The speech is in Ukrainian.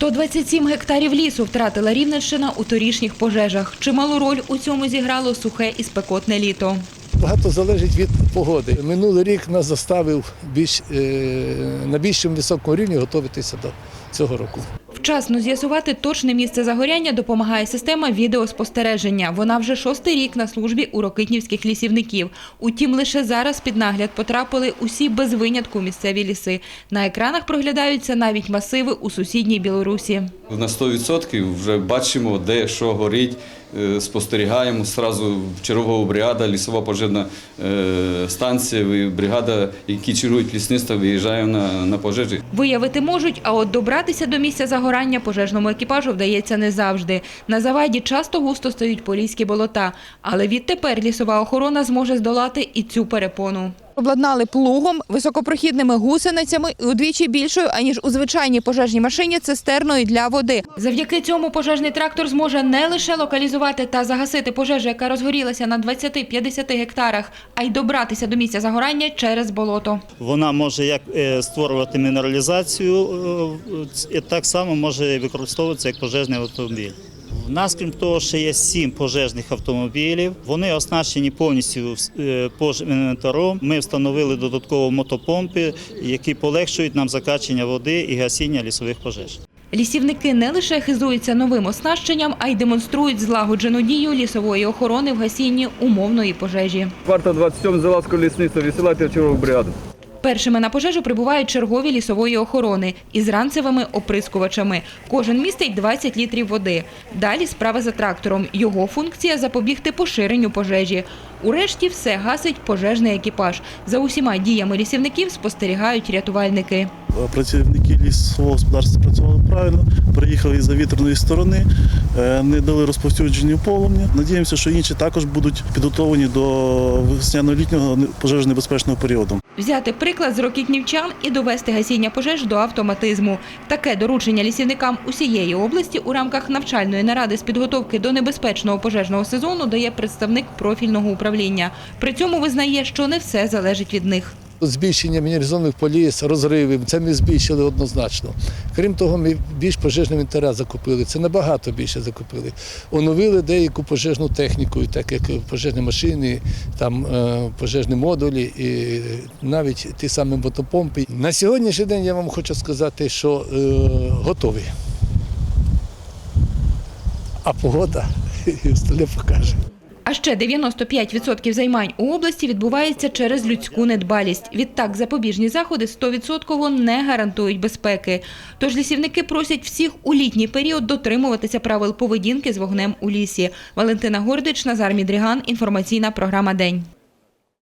127 гектарів лісу втратила Рівненщина у торішніх пожежах. Чималу роль у цьому зіграло сухе і спекотне літо. Багато залежить від погоди. Минулий рік нас заставив більш, е, на більшому високому рівні готуватися до цього року. Вчасно з'ясувати точне місце загоряння допомагає система відеоспостереження. Вона вже шостий рік на службі у рокитнівських лісівників. Утім, лише зараз під нагляд потрапили усі без винятку місцеві ліси. На екранах проглядаються навіть масиви у сусідній Білорусі. На 100% вже бачимо, де що горить, спостерігаємо. Сразу чергова бригада, лісова пожежна е, станція, бригада, які чергують лісництво, виїжджає на, на пожежі. Виявити можуть, а от добратися до місця загорання пожежному екіпажу вдається не завжди. На заваді часто густо стоять поліські болота, але відтепер лісова охорона зможе здолати і цю перепону. Обладнали плугом, високопрохідними гусеницями і удвічі більшою, аніж у звичайній пожежній машині цистерною для води. Завдяки цьому пожежний трактор зможе не лише локалізувати та загасити пожежу, яка розгорілася на 20-50 гектарах, а й добратися до місця загорання через болото. Вона може як е, створювати мінералізацію, е, так само може використовуватися як пожежний автомобіль. У нас, крім того, ще є сім пожежних автомобілів. Вони оснащені повністю е, пожежним. Ми встановили додатково мотопомпи, які полегшують нам закачення води і гасіння лісових пожеж. Лісівники не лише хизуються новим оснащенням, а й демонструють злагоджену дію лісової охорони в гасінні умовної пожежі. Кварта 27 Залазького лісництва, вісилати чергову бригаду. Першими на пожежу прибувають чергові лісової охорони із ранцевими оприскувачами. Кожен містить 20 літрів води. Далі справа за трактором. Його функція – запобігти поширенню пожежі. Урешті все гасить пожежний екіпаж. За усіма діями лісівників спостерігають рятувальники. Працівники лісового господарства працювали правильно, приїхали із завітряної сторони, е, не дали розповсюдження полум'я. Надіємося, що інші також будуть підготовлені до весняно-літнього пожежно-небезпечного періоду. Взяти приклад з рокітнівчан і довести гасіння пожеж до автоматизму. Таке доручення лісівникам усієї області у рамках навчальної наради з підготовки до небезпечного пожежного сезону дає представник профільного управління. При цьому визнає, що не все залежить від них. Збільшення мінералізованих поліс, розривів, це ми збільшили однозначно. Крім того, ми більш пожежний інвентаря закупили, це набагато більше закупили. Оновили деяку пожежну техніку, так як пожежні машини, там, е, пожежні модулі і навіть ті самі мотопомпи. На сьогоднішній день я вам хочу сказати, що е, готові. А погода і остальне покаже. А ще 95% займань у області відбувається через людську недбалість. Відтак запобіжні заходи 100% не гарантують безпеки. Тож лісівники просять всіх у літній період дотримуватися правил поведінки з вогнем у лісі. Валентина Гордич, Назар Мідріган. Інформаційна програма День.